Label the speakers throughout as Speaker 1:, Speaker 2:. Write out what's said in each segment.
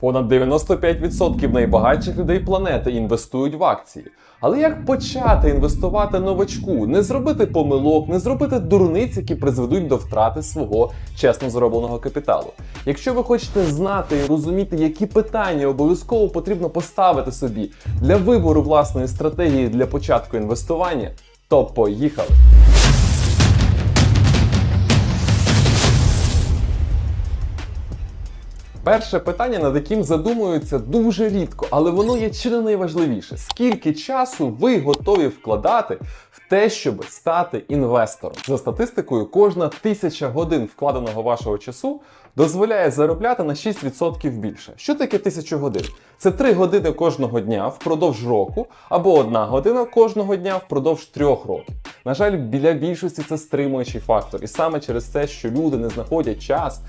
Speaker 1: Понад 95% найбагатших людей планети інвестують в акції. Але як почати інвестувати новачку, не зробити помилок, не зробити дурниць, які призведуть до втрати свого чесно заробленого капіталу? Якщо ви хочете знати і розуміти, які питання обов'язково потрібно поставити собі для вибору власної стратегії для початку інвестування, то поїхали! Перше питання, над яким задумуються дуже рідко, але воно є чи не найважливіше. Скільки часу ви готові вкладати в те, щоб стати інвестором? За статистикою, кожна тисяча годин вкладеного вашого часу дозволяє заробляти на 6% більше. Що таке тисячу годин? Це 3 години кожного дня впродовж року, або 1 година кожного дня впродовж трьох років. На жаль, біля більшості це стримуючий фактор, і саме через те, що люди не знаходять час.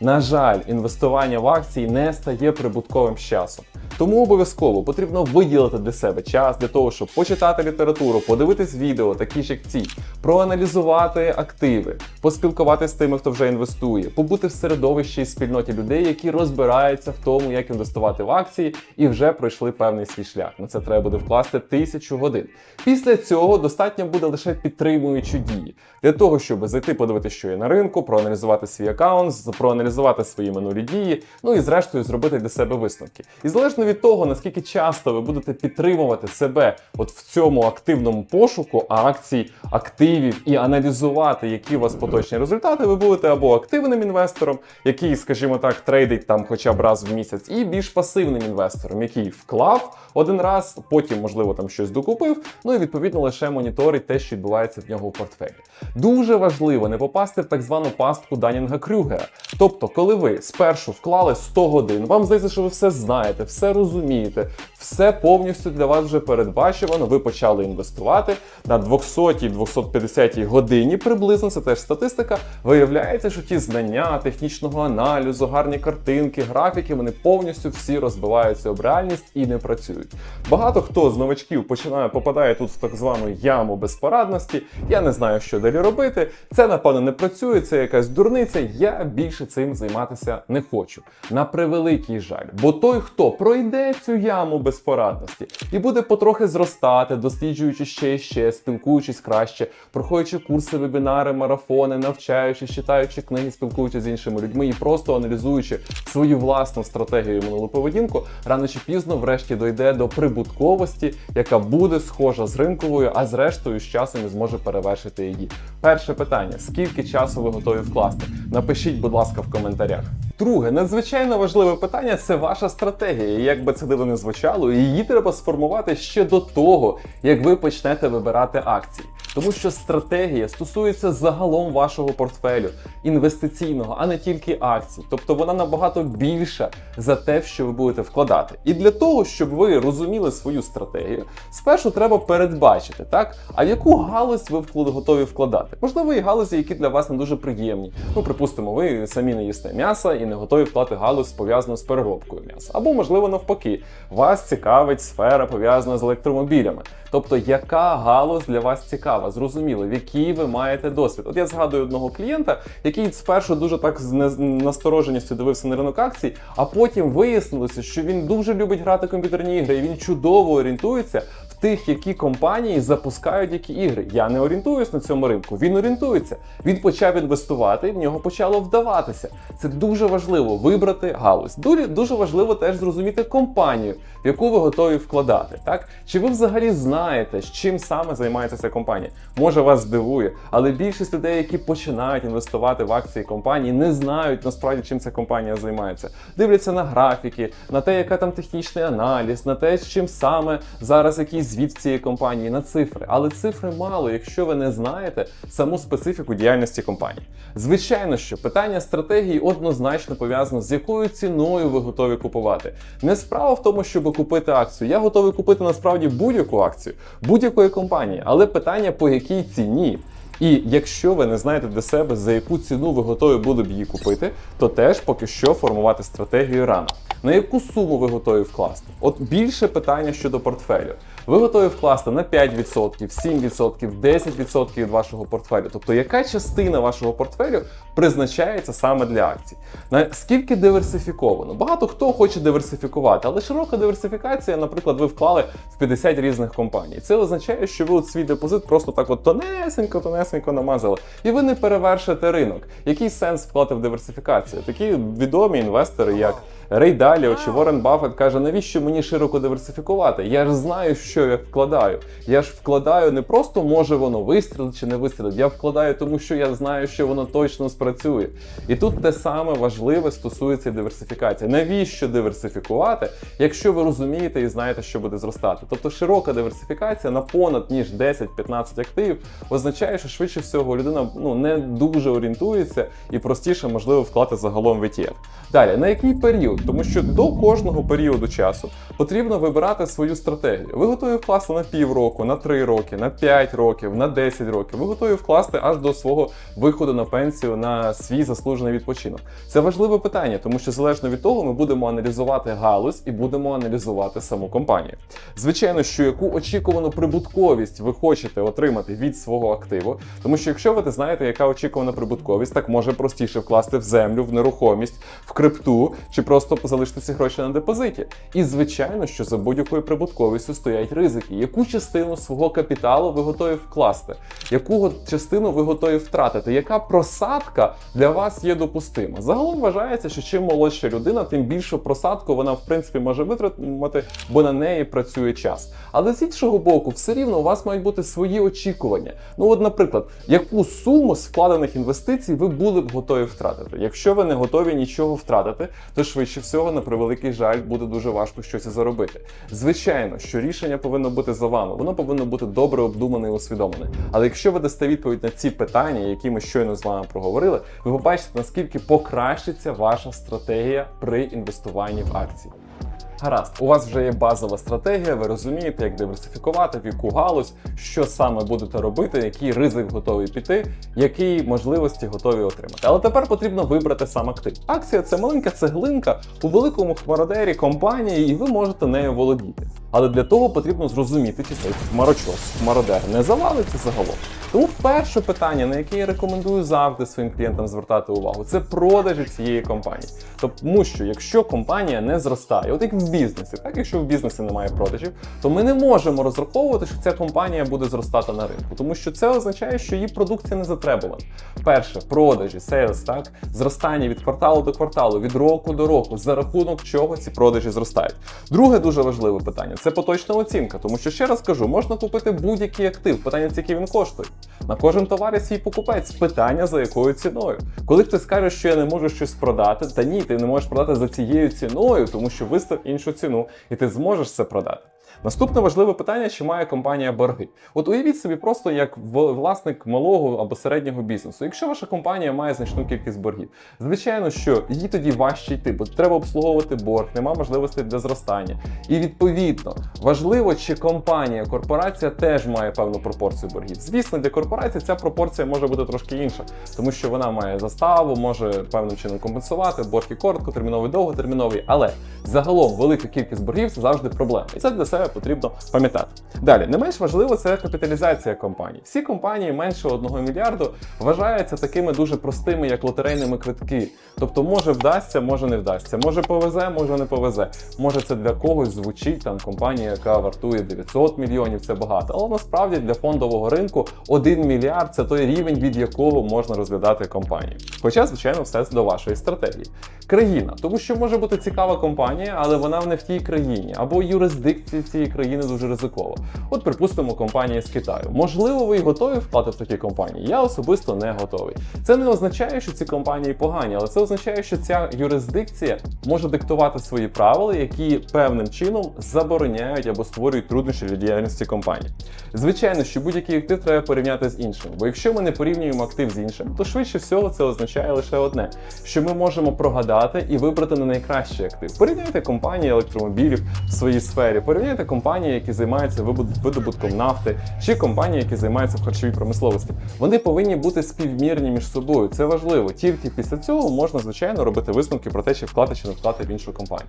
Speaker 1: На жаль, інвестування в акції не стає прибутковим з часом. Тому обов'язково потрібно виділити для себе час для того, щоб почитати літературу, подивитись відео, такі ж як ці, проаналізувати активи, поспілкуватися з тими, хто вже інвестує, побути в середовищі спільноті людей, які розбираються в тому, як інвестувати в акції, і вже пройшли певний свій шлях. На це треба буде вкласти тисячу годин. Після цього достатньо буде лише підтримуючі дії для того, щоб зайти, подивитися, що є на ринку, проаналізувати свій аккаунт, проаналізувати свої минулі дії, ну і зрештою зробити для себе висновки. І залежно від того, наскільки часто ви будете підтримувати себе от в цьому активному пошуку акцій, активів і аналізувати, які у вас поточні результати, ви будете або активним інвестором, який, скажімо так, трейдить там хоча б раз в місяць, і більш пасивним інвестором, який вклав один раз, потім, можливо, там щось докупив, ну і відповідно лише моніторить те, що відбувається в нього в портфелі. Дуже важливо не попасти в так звану пастку Данінга Крюгера. Тобто, коли ви спершу вклали 100 годин, вам здається, що ви все знаєте, все розумієте, все повністю для вас вже передбачувано. Ви почали інвестувати на 200-250 годині приблизно, це теж статистика. Виявляється, що ті знання технічного аналізу, гарні картинки, графіки, вони повністю всі розбиваються об реальність і не працюють. Багато хто з новачків починає попадає тут в так звану яму безпорадності. Я не знаю, що далі робити. Це напевно не працює, це якась дурниця. Я більше цим займатися не хочу. На превеликий жаль. Бо той, хто пройде цю яму безпорадності і буде потрохи зростати, досліджуючи ще і ще, спілкуючись краще, проходячи курси, вебінари, марафони, навчаючись, читаючи книги, спілкуючись з іншими людьми і просто аналізуючи свою власну стратегію минулу поведінку, рано чи пізно, врешті, дойде до прибутковості, яка буде схожа з ринковою, а зрештою з часом і зможе перевершити її. Перше питання: скільки часу ви готові вкласти? Напишіть, будь ласка, в коментарях. Друге, надзвичайно важливе питання це ваша стратегія. І Як би це дивно не звучало, її треба сформувати ще до того, як ви почнете вибирати акції. Тому що стратегія стосується загалом вашого портфелю інвестиційного, а не тільки акцій. Тобто вона набагато більша за те, що ви будете вкладати. І для того, щоб ви розуміли свою стратегію, спершу треба передбачити, так а в яку галузь ви готові вкладати. Можливо, є галузі, які для вас не дуже приємні. Ну, припустимо, ви самі не їсте м'яса і не готові вкладати галузь пов'язану з переробкою м'яса. Або, можливо, навпаки, вас цікавить сфера пов'язана з електромобілями. Тобто, яка галузь для вас цікава? Зрозуміло, в якій ви маєте досвід. От я згадую одного клієнта, який спершу дуже так з настороженістю дивився на ринок акцій, а потім вияснилося, що він дуже любить грати комп'ютерні ігри, і він чудово орієнтується тих, які компанії запускають які ігри. Я не орієнтуюсь на цьому ринку. Він орієнтується. Він почав інвестувати, і в нього почало вдаватися. Це дуже важливо вибрати галузь. Дуже, дуже важливо теж зрозуміти компанію, в яку ви готові вкладати. Так чи ви взагалі знаєте, з чим саме займається ця компанія? Може вас здивує, але більшість людей, які починають інвестувати в акції компанії, не знають насправді чим ця компанія займається. Дивляться на графіки, на те, яка там технічний аналіз, на те, з чим саме зараз який звіт цієї компанії, на цифри. Але цифри мало, якщо ви не знаєте саму специфіку діяльності компанії. Звичайно, що питання стратегії однозначно пов'язано з якою ціною ви готові купувати. Не справа в тому, щоб купити акцію. Я готовий купити насправді будь-яку акцію будь-якої компанії, але питання по якій ціні. І якщо ви не знаєте для себе, за яку ціну ви готові були б її купити, то теж поки що формувати стратегію рано. На яку суму ви готові вкласти? От більше питання щодо портфелю. Ви готові вкласти на 5%, 7%, 10% від вашого портфелю. Тобто, яка частина вашого портфелю призначається саме для акцій? Наскільки диверсифіковано? Багато хто хоче диверсифікувати, але широка диверсифікація, наприклад, ви вклали в 50 різних компаній. Це означає, що ви от свій депозит просто так от тонесенько, тонесенько намазали, і ви не перевершите ринок. Який сенс вклати в диверсифікацію? Такі відомі інвестори, як Рей Даліо чи Ворен Баффет каже, навіщо мені широко диверсифікувати? Я ж знаю, що я вкладаю. Я ж вкладаю не просто може воно вистрілить чи не вистрілить. Я вкладаю, тому що я знаю, що воно точно спрацює. І тут те саме важливе стосується диверсифікації. Навіщо диверсифікувати, якщо ви розумієте і знаєте, що буде зростати? Тобто широка диверсифікація на понад ніж 10-15 активів означає, що швидше всього людина ну не дуже орієнтується і простіше можливо вклати загалом в ETF. Далі, на який період? Тому що до кожного періоду часу потрібно вибирати свою стратегію. Ви готові вкласти на півроку, на 3 роки, на 5 років, на 10 років. Ви готові вкласти аж до свого виходу на пенсію на свій заслужений відпочинок. Це важливе питання, тому що залежно від того, ми будемо аналізувати галузь і будемо аналізувати саму компанію. Звичайно, що яку очікувану прибутковість ви хочете отримати від свого активу, тому що якщо ви не знаєте, яка очікувана прибутковість, так може простіше вкласти в землю, в нерухомість, в крипту чи просто залишити ці гроші на депозиті. І звичайно, що за будь-якою прибутковістю стоять ризики. Яку частину свого капіталу ви готові вкласти? Яку частину ви готові втратити? Яка просадка для вас є допустима? Загалом вважається, що чим молодша людина, тим більшу просадку вона в принципі може витримати, бо на неї працює час. Але з іншого боку, все рівно у вас мають бути свої очікування. Ну, от, наприклад, яку суму з вкладених інвестицій ви були б готові втратити? Якщо ви не готові нічого втратити, то швидше всього, на превеликий жаль, буде дуже важко щось заробити. Звичайно, що рішення повинно бути за вами, воно повинно бути добре обдумане і усвідомлене. Але якщо ви дасте відповідь на ці питання, які ми щойно з вами проговорили, ви побачите, наскільки покращиться ваша стратегія при інвестуванні в акції. Гаразд, у вас вже є базова стратегія, ви розумієте, як диверсифікувати, в яку галузь, що саме будете робити, який ризик готовий піти, які можливості готові отримати. Але тепер потрібно вибрати сам актив. Акція це маленька цеглинка у великому хмародері компанії, і ви можете нею володіти. Але для того потрібно зрозуміти, чи цей хмарочос, хмародер не завалиться загалом. Тому перше питання, на яке я рекомендую завжди своїм клієнтам звертати увагу, це продажі цієї компанії. Тому що якщо компанія не зростає, от як в бізнесі, так якщо в бізнесі немає продажів, то ми не можемо розраховувати, що ця компанія буде зростати на ринку, тому що це означає, що її продукція не затребувана. Перше, продажі, сейлс, так зростання від кварталу до кварталу, від року до року, за рахунок чого ці продажі зростають. Друге дуже важливе питання це поточна оцінка, тому що ще раз кажу, можна купити будь-який актив. Питання, скільки він коштує. На кожен товар є свій покупець. Питання за якою ціною. Коли хтось каже, що я не можу щось продати, та ні, ти не можеш продати за цією ціною, тому що вистав іншу ціну, і ти зможеш це продати. Наступне важливе питання: чи має компанія борги? От уявіть собі, просто як власник малого або середнього бізнесу. Якщо ваша компанія має значну кількість боргів, звичайно, що їй тоді важче йти, бо треба обслуговувати борг, нема можливостей для зростання. І відповідно важливо, чи компанія, корпорація теж має певну пропорцію боргів. Звісно, для корпорації ця пропорція може бути трошки інша, тому що вона має заставу, може певним чином компенсувати борги короткотерміновий, довготерміновий, але загалом велика кількість боргів це завжди проблема. І це для себе потрібно пам'ятати. Далі, не менш важливо, це капіталізація компаній. Всі компанії менше 1 мільярду вважаються такими дуже простими, як лотерейними квитки. Тобто, може вдасться, може не вдасться. Може повезе, може не повезе. Може, це для когось звучить там компанія, яка вартує 900 мільйонів, це багато. Але насправді для фондового ринку 1 мільярд це той рівень, від якого можна розглядати компанію. Хоча, звичайно, все до вашої стратегії. Країна, тому що може бути цікава компанія, але вона не в тій країні, або юрисдикція цієї країни дуже ризикова. От, припустимо, компанія з Китаю. Можливо, ви й готові вклати в такі компанії. Я особисто не готовий. Це не означає, що ці компанії погані, але це означає, що ця юрисдикція може диктувати свої правила, які певним чином забороняють або створюють труднощі для діяльності компанії. Звичайно, що будь-який актив треба порівняти з іншим, бо якщо ми не порівнюємо актив з іншим, то швидше всього це означає лише одне: що ми можемо прогадати і вибрати не найкращий актив. Порівняйте компанії електромобілів в своїй сфері, порівняйте компанії, які займаються видобутком нафти, чи компанії, які займаються в харчовій промисловості. Вони повинні бути співмірні між собою. Це важливо. Тільки після цього можна, звичайно, робити висновки про те, чи вклати чи не вклати в іншу компанію.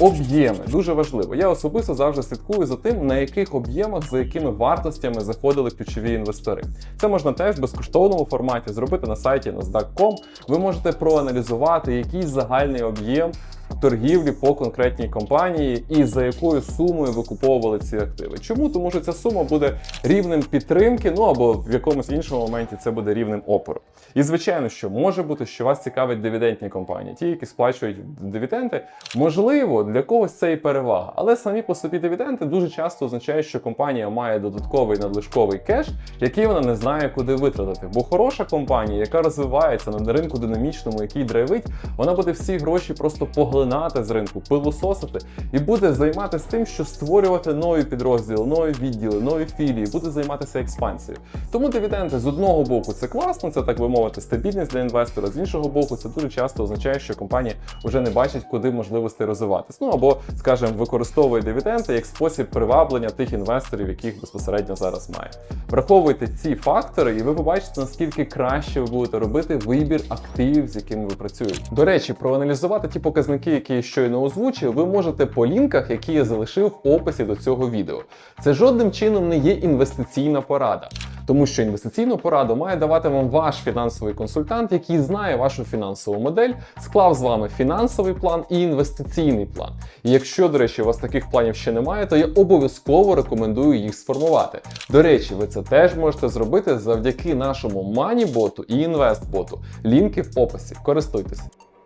Speaker 1: Об'єми дуже важливо. Я особисто завжди слідкую за тим, на яких об'ємах, за якими вартостями заходили ключові інвестори. Це можна теж в безкоштовному форматі зробити на сайті NASDAQ.com. Ви можете проаналізувати який загальний об'єм торгівлі по конкретній компанії і за якою сумою ви куповували ці активи. Чому? Тому що ця сума буде рівнем підтримки, ну або в якомусь іншому моменті це буде рівнем опору. І звичайно, що може бути, що вас цікавить дивідендні компанії, ті, які сплачують дивіденди. Можливо, для когось це і перевага, але самі по собі дивіденди дуже часто означають, що компанія має додатковий надлишковий кеш, який вона не знає, куди витратити. Бо хороша компанія, яка розвивається на ринку динамічному, який драйвить, вона буде всі гроші просто поглинати з ринку, пилососити і буде займатися тим, що створювати нові підрозділи, нові відділи, нові філії, буде займатися експансією. Тому дивіденди з одного боку це класно, це так би мовити, стабільність для інвестора. З іншого боку, це дуже часто означає, що компанія вже не бачить, куди можливостей розвиватись. Ну або, скажімо, використовує дивіденди як спосіб приваблення тих інвесторів, яких безпосередньо зараз має. Враховуйте ці фактори, і ви побачите, наскільки краще ви будете робити вибір активів, з якими ви працюєте. До речі, проаналізувати ті показники, які я щойно озвучив, ви можете по лінках, які я залишив в описі до цього відео. Це жодним чином не є інвестиційна порада. Тому що інвестиційну пораду має давати вам ваш фінансовий консультант, який знає вашу фінансову модель, склав з вами фінансовий план і інвестиційний план. І якщо, до речі, у вас таких планів ще немає, то я обов'язково рекомендую їх сформувати. До речі, ви це теж можете зробити завдяки нашому маніботу і інвестботу. Лінки в описі. Користуйтесь.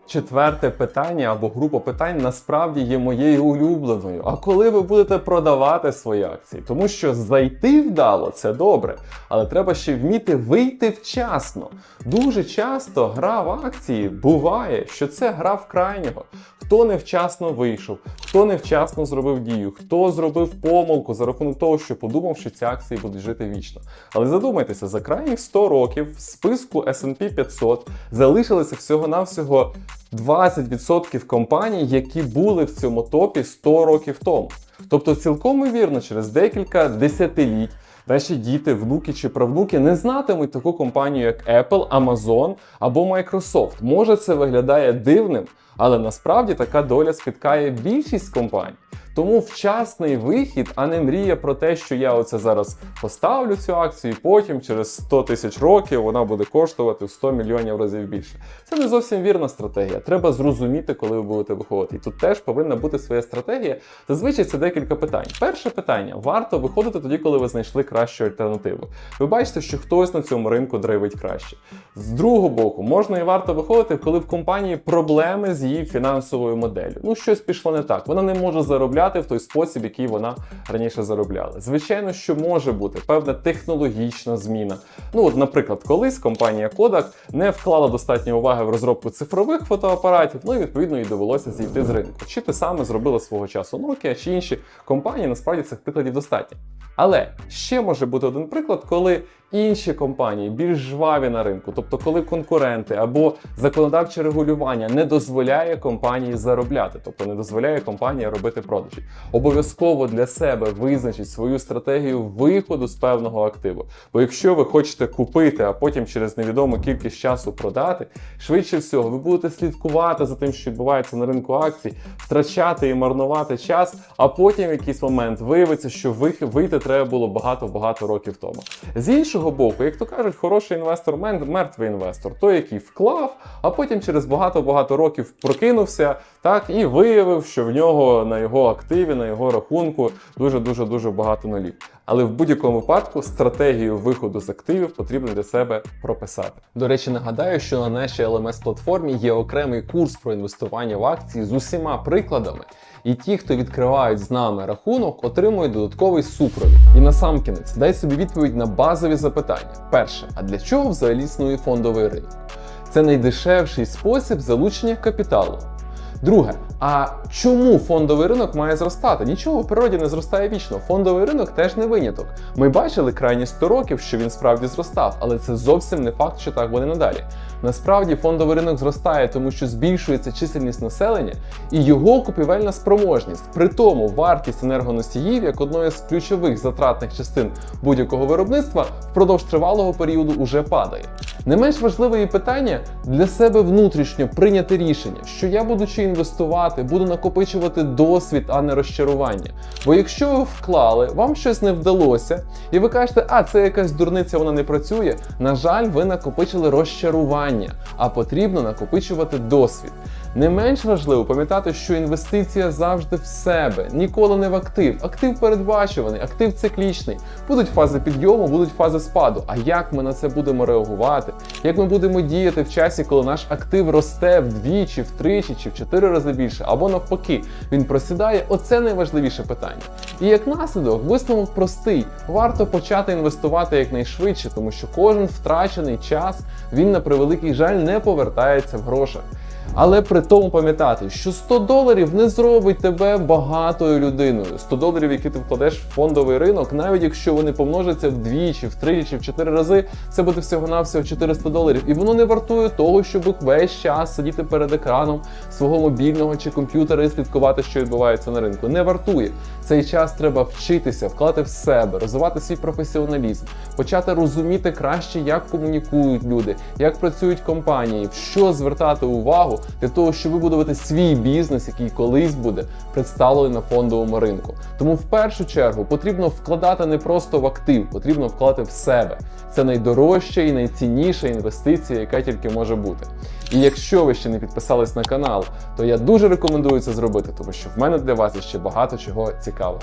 Speaker 1: Четверте питання або група питань насправді є моєю улюбленою. А коли ви будете продавати свої акції? Тому що зайти вдало це добре, але треба ще вміти вийти вчасно. Дуже часто гра в акції буває, що це гра в крайнього. Хто невчасно вийшов, хто невчасно зробив дію, хто зробив помилку за рахунок того, що подумав, що ці акції будуть жити вічно. Але задумайтеся, за крайніх 100 років в списку S&P 500 залишилося всього-навсього 20% компаній, які були в цьому топі 100 років тому. Тобто, цілком вірно, через декілька десятиліть наші діти, внуки чи правнуки не знатимуть таку компанію, як Apple, Amazon або Microsoft. Може, це виглядає дивним, але насправді така доля спіткає більшість компаній. Тому вчасний вихід, а не мрія про те, що я оце зараз поставлю цю акцію, і потім через 100 тисяч років вона буде коштувати в 100 мільйонів разів більше. Це не зовсім вірна стратегія. Треба зрозуміти, коли ви будете виходити. І тут теж повинна бути своя стратегія. Зазвичай це декілька питань. Перше питання: варто виходити тоді, коли ви знайшли кращу альтернативу. Ви бачите, що хтось на цьому ринку драйвить краще. З другого боку, можна і варто виходити, коли в компанії проблеми з її фінансовою моделлю. Ну, щось пішло не так. Вона не може заробляти в той спосіб, який вона раніше заробляла. Звичайно, що може бути певна технологічна зміна. Ну, от, наприклад, колись компанія Kodak не вклала достатньо уваги в розробку цифрових фотоапаратів, ну і відповідно їй довелося зійти з ринку. Чи те саме зробила свого часу Nokia, чи інші компанії, насправді цих прикладів достатньо. Але ще може бути один приклад, коли інші компанії більш жваві на ринку, тобто коли конкуренти або законодавче регулювання не дозволяє компанії заробляти, тобто не дозволяє компанії робити продажі. Обов'язково для себе визначіть свою стратегію виходу з певного активу. Бо якщо ви хочете купити, а потім через невідому кількість часу продати, швидше всього ви будете слідкувати за тим, що відбувається на ринку акцій, втрачати і марнувати час, а потім в якийсь момент виявиться, що вийти треба було багато-багато років тому. З іншого боку, як то кажуть, хороший інвестор мертвий інвестор, той, який вклав, а потім через багато-багато років прокинувся, так і виявив, що в нього на його активі, на його рахунку дуже дуже дуже багато нулів. Але в будь-якому випадку стратегію виходу з активів потрібно для себе прописати. До речі, нагадаю, що на нашій LMS платформі є окремий курс про інвестування в акції з усіма прикладами. І ті, хто відкривають з нами рахунок, отримують додатковий супровід. І насамкінець дай собі відповідь на базові запитання. Перше, а для чого взагалі існує фондовий ринок? Це найдешевший спосіб залучення капіталу. Друге, а чому фондовий ринок має зростати? Нічого в природі не зростає вічно. Фондовий ринок теж не виняток. Ми бачили крайні 100 років, що він справді зростав, але це зовсім не факт, що так буде надалі. Насправді фондовий ринок зростає, тому що збільшується чисельність населення і його купівельна спроможність. При тому вартість енергоносіїв як одної з ключових затратних частин будь-якого виробництва впродовж тривалого періоду уже падає. Не менш важливе і питання для себе внутрішньо прийняти рішення, що я будучи інвестувати, буду накопичувати досвід, а не розчарування. Бо якщо ви вклали, вам щось не вдалося, і ви кажете, а це якась дурниця, вона не працює. На жаль, ви накопичили розчарування, а потрібно накопичувати досвід. Не менш важливо пам'ятати, що інвестиція завжди в себе, ніколи не в актив. Актив передбачуваний, актив циклічний. Будуть фази підйому, будуть фази спаду. А як ми на це будемо реагувати? Як ми будемо діяти в часі, коли наш актив росте вдвічі, втричі чи в чотири рази більше, або навпаки, він просідає? Оце найважливіше питання. І як наслідок, висновок простий: варто почати інвестувати якнайшвидше, тому що кожен втрачений час він на превеликий жаль не повертається в грошах. Але при тому пам'ятати, що 100 доларів не зробить тебе багатою людиною. 100 доларів, які ти вкладеш в фондовий ринок, навіть якщо вони помножаться вдвічі, втричі, в чотири рази, це буде всього-навсього 400 доларів. І воно не вартує того, щоб весь час сидіти перед екраном свого мобільного чи комп'ютера і слідкувати, що відбувається на ринку. Не вартує. Цей час треба вчитися, вкладати в себе, розвивати свій професіоналізм, почати розуміти краще, як комунікують люди, як працюють компанії, в що звертати увагу для того, щоб вибудувати свій бізнес, який колись буде представлений на фондовому ринку. Тому в першу чергу потрібно вкладати не просто в актив, потрібно вкладати в себе. Це найдорожча і найцінніша інвестиція, яка тільки може бути. І якщо ви ще не підписались на канал, то я дуже рекомендую це зробити, тому що в мене для вас є ще багато чого цікавого.